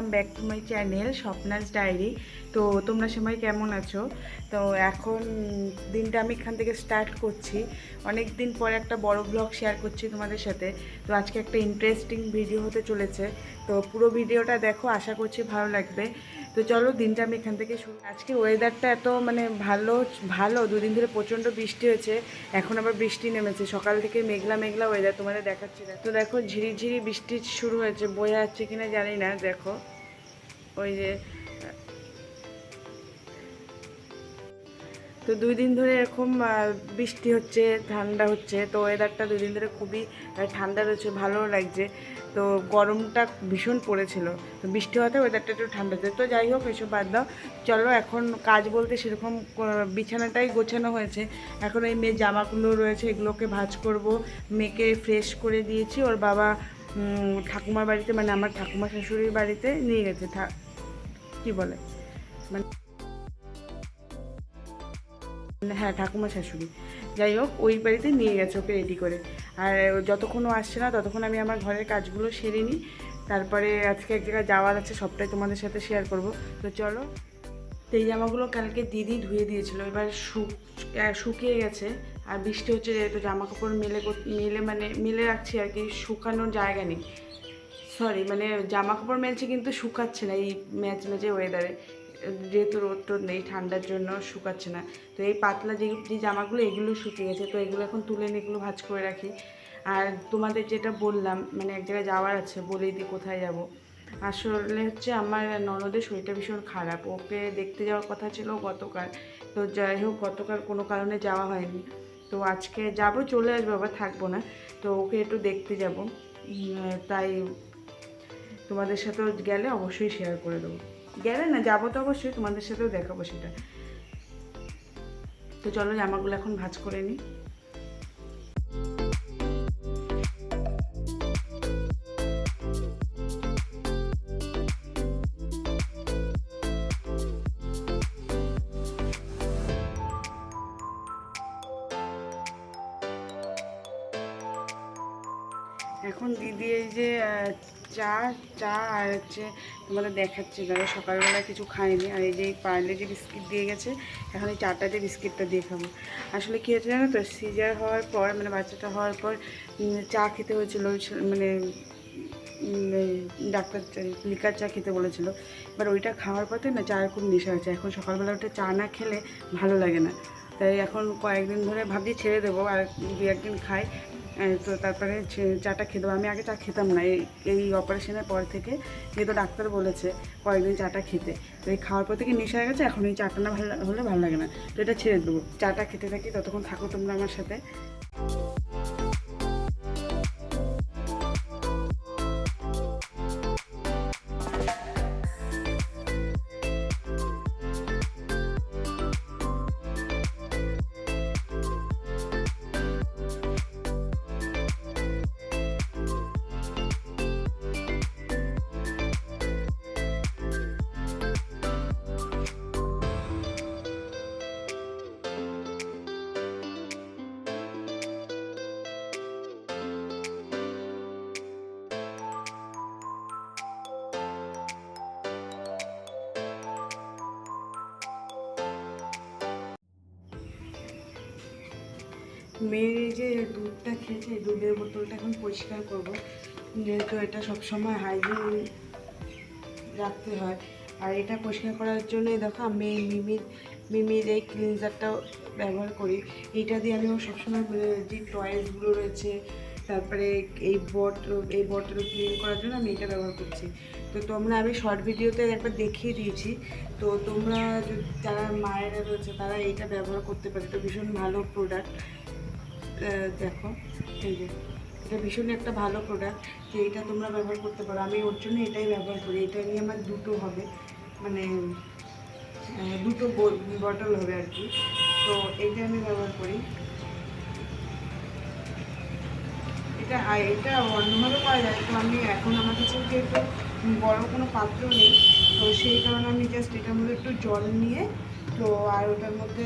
Welcome back to my channel Swapna's diary তো তোমরা সবাই কেমন আছো? তো এখন দিনটা আমি এখান থেকে স্টার্ট করছি। অনেক দিন পরে একটা বড় ব্লগ শেয়ার করছি তোমাদের সাথে। তো আজকে একটা ইন্টারেস্টিং ভিডিও হতে চলেছে। তো পুরো ভিডিওটা দেখো, আশা করছি ভালো লাগবে। তো চলো দিনটা আমি এখান থেকে শুরু আজকে ওয়েদারটা এত মানে ভালো ভালো। দুদিন ধরে প্রচণ্ড বৃষ্টি হয়েছে, এখন আবার বৃষ্টি নেমেছে। সকাল থেকে মেঘলা মেঘলা ওয়েদার তোমাদের দেখাচ্ছি। তো দেখো, ঝিরিঝিরি বৃষ্টি শুরু হয়েছে। বয়ে যাচ্ছে কিনা জানি না, দেখো। ওই যে, তো দুই দিন ধরে এরকম বৃষ্টি হচ্ছে, ঠান্ডা হচ্ছে, তো ওয়েদারটা দুই দিন ধরে খুবই ঠান্ডা রয়েছে, ভালো লাগছে। তো গরমটা ভীষণ পড়েছিল। তো বৃষ্টি হওয়াতে ওয়েদারটা একটু ঠান্ডা হচ্ছে। তো যাই হোক, এসব বাদ দাও। চলো, এখন কাজ বলতে সেরকম বিছানাটাই গোছানো হয়েছে। এখন এই মেয়ে জামাগুলো রয়েছে, এগুলোকে ভাঁজ করব। মেয়েকে ফ্রেশ করে দিয়েছি। ওর বাবা ঠাকুমার বাড়িতে মানে আমার ঠাকুমা শাশুড়ির বাড়িতে নিয়ে গেছে কি বলে? মানে হ্যাঁ ঠাকুমা শাশুড়ি। যাই হোক, ওই বাড়িতে নিয়ে গেছে ওকে রেডি করে। আর যতক্ষণ ও আসছে না, ততক্ষণ আমি আমার ঘরের কাজগুলো সেরে নিই। তারপরে আজকে এক জায়গায় যাওয়ার আছে, সবটাই তোমাদের সাথে শেয়ার করব। তো চলো তো এই জামাগুলো কালকে দিদি ধুয়ে দিয়েছিল। এবার শুক শুকিয়ে গেছে। আর বৃষ্টি হচ্ছে যেহেতু জামা কাপড় মেলে মেলে মানে মেলে রাখছি আর কি, শুকানোর জায়গা নেই। সরি মানে জামা কাপড় মেলছে কিন্তু শুকাচ্ছে না এই ম্যাচ ম্যাচে ওয়েদারে যেহেতু রোদ টোদ নেই, ঠান্ডার জন্য শুকাচ্ছে না। তো এই পাতলা যে যে জামাগুলো, এগুলো শুকিয়ে গেছে। তো এগুলো এখন তুলে নিয়ে এগুলো ভাঁজ করে রাখি। আর তোমাদের যেটা বললাম মানে এক জায়গায় যাওয়ার আছে বলেই দিই কোথায় যাব। আসলে হচ্ছে আমার ননদের শরীরটা ভীষণ খারাপ। ওকে দেখতে যাওয়ার কথা ছিল গতকাল। তো যাই হোক, গতকাল কোনো কারণে যাওয়া হয়নি। তো আজকে যাব, চলে আসব, আবার থাকব না। তো ওকে একটু দেখতে যাব। তাই তোমাদের সাথেও গেলে অবশ্যই শেয়ার করে দেবো। গেলে না, যাব তো অবশ্যই, তোমাদের সাথেও দেখাবো সেটা। তো চলো জামাগুলো এখন ভাজ করে নিই। এখন দিদি এই যে চা চা আর হচ্ছে তোমাদের দেখাচ্ছি ধরো সকালবেলা কিছু খাইনি আর এই যে পার্লে যে বিস্কিট দিয়ে গেছে, এখন এই চাটা যে বিস্কিটটা দিয়ে খাব। আসলে কী হয়েছে জানো তো, সিজার হওয়ার পর মানে বাচ্চাটা হওয়ার পর চা খেতে হয়েছিল মানে ডাক্তার লিকার চা খেতে বলেছিল। এবার ওইটা খাওয়ার পথে না চায়ের খুব নেশা হয়েছে। এখন সকালবেলা ওটা চা না খেলে ভালো লাগে না। তাই এখন কয়েকদিন ধরে ভাবছি ছেড়ে দেবো, আর দু একদিন খাই। তো তারপরে চাটা খেতে আমি আগে চা খেতাম না। এই এই অপারেশনের পর থেকে যেহেতু ডাক্তার বলেছে কয়েকদিন চাটা খেতে, তো এই খাওয়ার পর থেকে নেশা হয়ে গেছে। এখন এই চাটা না ভালো হলে ভালো লাগে না। তো এটা ছেড়ে দেবো। চাটা খেতে থাকি, ততক্ষণ থাকো তোমরা আমার সাথে। মেয়ের যে দুধটা খেয়েছে দুধের বোতলটা এখন পরিষ্কার করব। যেহেতু এটা সবসময় হাইজিন রাখতে হয়। আর এটা পরিষ্কার করার জন্যই দেখো আমি এই মিমির মিমির এই ক্লিনজারটা ব্যবহার করি। এইটা দিয়ে আমি সবসময় আহ, যে টয়েসগুলো রয়েছে তারপরে এই বটল এই বটল ক্লিন করার জন্য আমি এটা ব্যবহার করছি। তো তোমরা আমি শর্ট ভিডিওতে একবার দেখিয়ে দিয়েছি। তো তোমরা যারা মায়েরা রয়েছে তারা এইটা ব্যবহার করতে পারে। তো ভীষণ ভালো প্রোডাক্ট দেখো, এই যে, এটা ভীষণই একটা ভালো প্রোডাক্ট যে এটা তোমরা ব্যবহার করতে পারো। আমি ওর জন্য এটাই ব্যবহার করি। এটা নিয়ে আমার দুটো হবে। মানে দুটো বটল হবে আর কি। তো এইটা আমি ব্যবহার করি। এটা এটা অন্যভাবে করা যায়। তো আমি এখন আমার কাছে যেহেতু বড় কোনো পাত্র নেই। তো সেই কারণে আমি জাস্ট এটার মধ্যে একটু জল নিয়ে, তো আর ওটার মধ্যে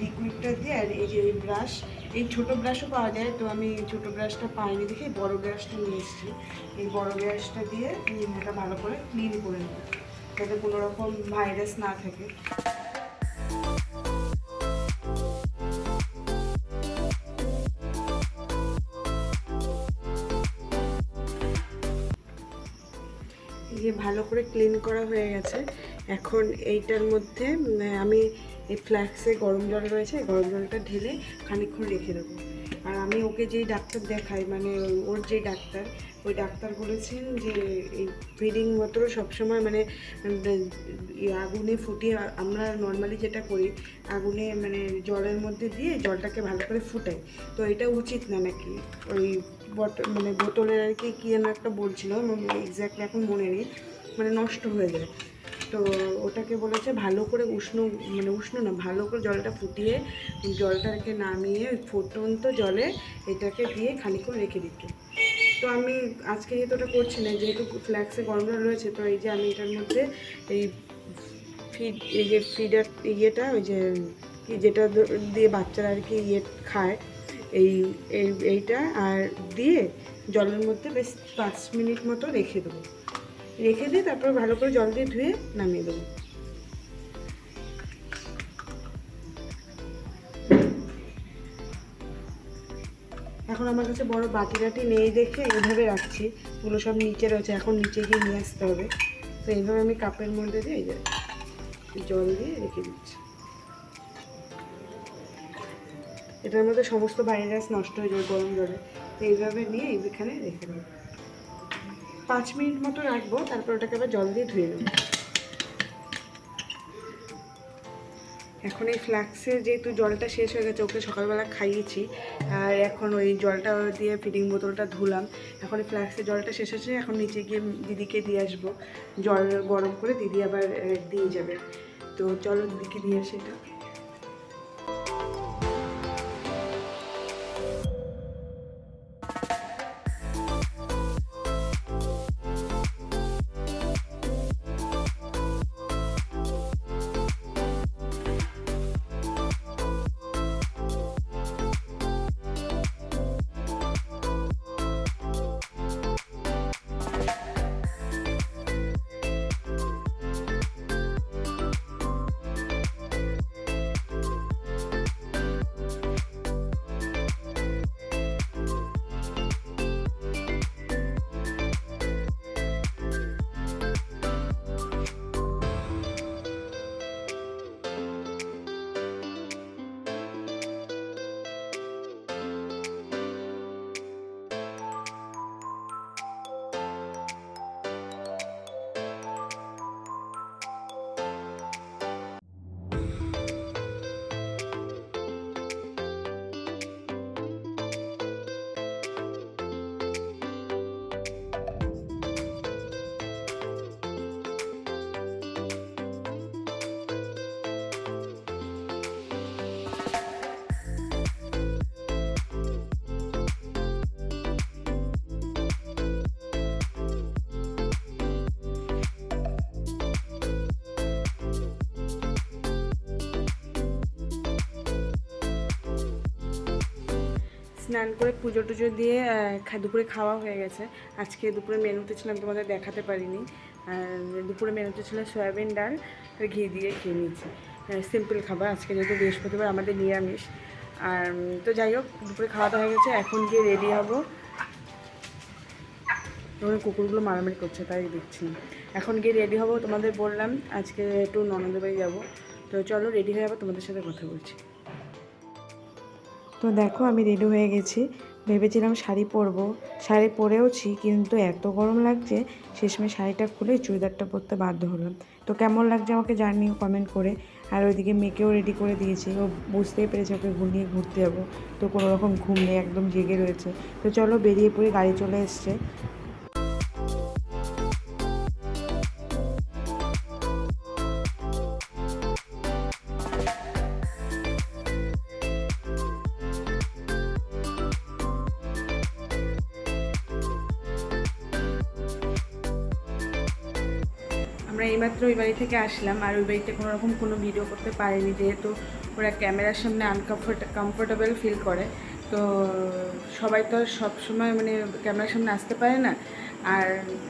লিকুইডটা দিয়ে, আর এই যে এই ব্রাশ এই ছোটো ব্রাশও পাওয়া যায়, তো আমি ছোট ব্রাশটা পাইনি দেখে বড় ব্রাশটা নিয়ে এসেছি। এই বড় ব্রাশটা দিয়ে এটা ভালো করে ক্লিন করে নেব, যাতে কোনো রকম ভাইরাস না থাকে। ভালো করে ক্লিন করা হয়ে গেছে। এখন এইটার মধ্যে আমি এই ফ্ল্যাক্সে গরম জল রয়েছে গরম জলটা ঢেলে খানিকক্ষণ রেখে দেবো। আর আমি ওকে যেই ডাক্তার দেখাই মানে ওর যেই ডাক্তার, ওই ডাক্তার বলেছেন যে এই ফিডিং মতো সবসময় মানে আগুনে ফুটিয়ে, আমরা নর্মালি যেটা করি, আগুনে মানে জলের মধ্যে দিয়ে জলটাকে ভালো করে ফুটাই। তো এটা উচিত না নাকি? ওই বট মানে বোতলের আর কি, কী যেন একটা বলছিল এক্স্যাক্টলি এখন মনে নেই মানে নষ্ট হয়ে যায়। তো ওটাকে বলেছে ভালো করে উষ্ণ মানে উষ্ণ না, ভালো করে জলটা ফুটিয়ে জলটাকে নামিয়ে ফুটন্ত জলে এটাকে দিয়ে খানিক্ষণ রেখে দিতে। তো আমি আজকে যেহেতু ওটা করছি না, যেহেতু ফ্ল্যাক্সে গরম জল রয়েছে, তো এই যে আমি এটার মধ্যে এই ফিড, এই যে ফিডার ইয়েটা, ওই যে যেটা দিয়ে বাচ্চারা আর কি ইয়ে খায় এই, এইটা আর দিয়ে জলের মধ্যে বেশ পাঁচ মিনিট মতো রেখে দেবো। রেখে দিয়ে তারপর ভালো করে জল দিয়ে ধুয়ে নামিয়ে দেবো। এখন আমার কাছে বড় বাটি টাটি নেই দেখে এইভাবে রাখছি। ওগুলো সব নিচে রয়েছে, এখন নিচে গিয়ে নিয়ে আসতে হবে। তো এইভাবে আমি কাপের মধ্যে দিয়ে জল দিয়ে রেখে দিচ্ছি। এটার মধ্যে সমস্ত ভাইরাস নষ্ট হয়ে যাবে গরম জলে। তো এইভাবে নিয়ে এইখানে রেখে দেবো। পাঁচ মিনিট মতো রাখব, তারপর ওটাকে আবার জল দিয়ে ধুয়ে নেব। এখন এই ফ্ল্যাক্সের যেহেতু জলটা শেষ হয়ে গেছে, ওকে সকালবেলা খাইয়েছি, আর এখন ওই জলটা দিয়ে ফিডিং বোতলটা ধুলাম। এখন এই ফ্ল্যাক্সের জলটা শেষ হয়েছে, এখন নিচে গিয়ে দিদিকে দিয়ে আসব। জল গরম করে দিদি আবার দিয়ে যাবে। তো চলো দিদিকে দিয়ে আসি এটা। স্নান করে পুজো টুজো দিয়ে দুপুরে খাওয়া হয়ে গেছে। আজকে দুপুরে মেনুতে ছিলাম, তোমাদের দেখাতে পারিনি। আর দুপুরে মেনুতে ছিল সয়াবিন ডাল আর ঘি দিয়ে খেয়ে নিয়েছি। সিম্পল খাবার। আজকে যেহেতু বৃহস্পতিবার, আমাদের নিরামিষ। আর তো যাই হোক, দুপুরে খাওয়া দাওয়া হয়ে গেছে। এখন গিয়ে রেডি হব। ওখানে কুকুরগুলো মারামারি করছে, তাই দেখছি। এখন গিয়ে রেডি হব। তোমাদের বললাম, আজকে একটু ননদের বাড়ি যাব। তো চলো রেডি হয়ে যাব তোমাদের সাথে কথা বলছি। তো দেখো আমি রেডি হয়ে গেছি। ভেবেছিলাম শাড়ি পরবো। শাড়ি পরেওছি, কিন্তু এত গরম লাগছে শেষমে শাড়িটা খুলে চুড়িদারটা পরতে বাধ্য হলাম। তো কেমন লাগছে আমাকে জানিও কমেন্ট করে। আর ওইদিকে মেয়েকেও রেডি করে দিয়েছি। ও বুঝতেই পেরেছে ওকে ঘুমিয়ে ঘুরতে যাব। তো কোনো রকম ঘুম নেই, একদম জেগে রয়েছে। তো চলো বেরিয়ে পড়ে, গাড়ি চলে এসছে। আমরা এইমাত্র ওই বাড়ি থেকে আসলাম আর ওই বাড়িতে কোনো রকম কোনো ভিডিও করতে পারিনি, যেহেতু ওরা ক্যামেরার সামনে আনকমফোর্ট কমফোর্টেবল ফিল করে। তো সবাই তো আর সবসময় মানে ক্যামেরার সামনে আসতে পারে না। আর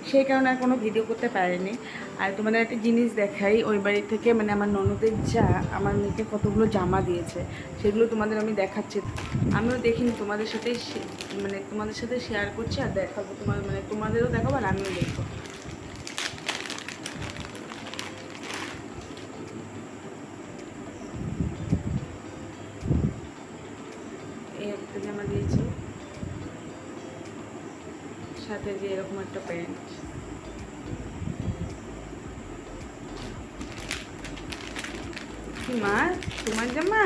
সেই কারণে আর কোনো ভিডিও করতে পারেনি। আর তোমাদের একটা জিনিস দেখাই, ওই বাড়ি থেকে মানে আমার ননদের যা, আমার মেয়েকে কতগুলো জামা দিয়েছে, সেগুলো তোমাদের আমি দেখাচ্ছি। আমিও দেখিনি, তোমাদের সাথে মানে তোমাদের সাথে শেয়ার করছি আর দেখাবো, তোমার মানে তোমাদেরও দেখাবো আর আমিও দেখব এই একটা জামা দিয়েছি। সাথে যে এরকম একটা প্যান্ট। কি মা? তোমার জামা?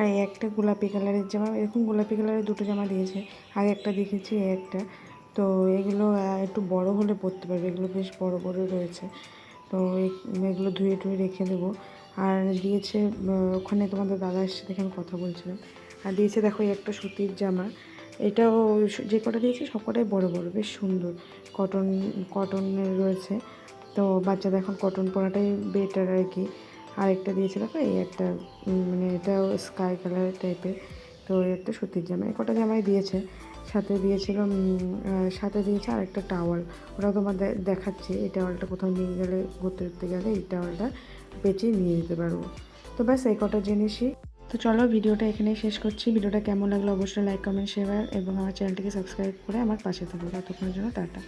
আর এই একটা গোলাপি কালারের জামা, এরকম গোলাপি কালারের দুটো জামা দিয়েছে। আর একটা দেখেছি একটা। তো এগুলো একটু বড় হলে পরতে পারবে, এগুলো বেশ বড় বড় রয়েছে। তো এগুলো ধুয়ে টুয়ে রেখে দেবো। আর দিয়েছে ওখানে তোমাদের দাদা এসছে, দেখে আমি কথা বলছিলাম। আর দিয়েছে, দেখো একটা সুতির জামা। এটাও যে কটা দিয়েছে, সব কটাই বড় বড়, বেশ সুন্দর। কটন, কটনের রয়েছে। তো বাচ্চাদের এখন কটন পরাটাই বেটার আর কি। আরেকটা দিয়েছে দেখো এই একটা মানে এটাও স্কাই কালার টাইপের তো এই একটা সুতির জামা, এই কটা জামাই দিয়েছে। সাথে দিয়েছিল সাথে দিয়েছে আরেকটা টাওয়াল ওটা তোমার দেখাচ্ছি, এই টাওয়ালটা কোথাও নিয়ে গেলে ঘুরতে ঘুরতে গেলে এই টাওয়ালটা বেঁচে নিয়ে যেতে পারব। তো ব্যাস, এই কটা জিনিসই। তো চলো, ভিডিওটা এখানেই শেষ করছি। ভিডিওটা কেমন লাগল অবশ্যই লাইক কমেন্ট শেয়ার এবং আমার চ্যানেলটিকে সাবস্ক্রাইব করে আমার পাশে থাকবে ততক্ষণের জন্য টাটা।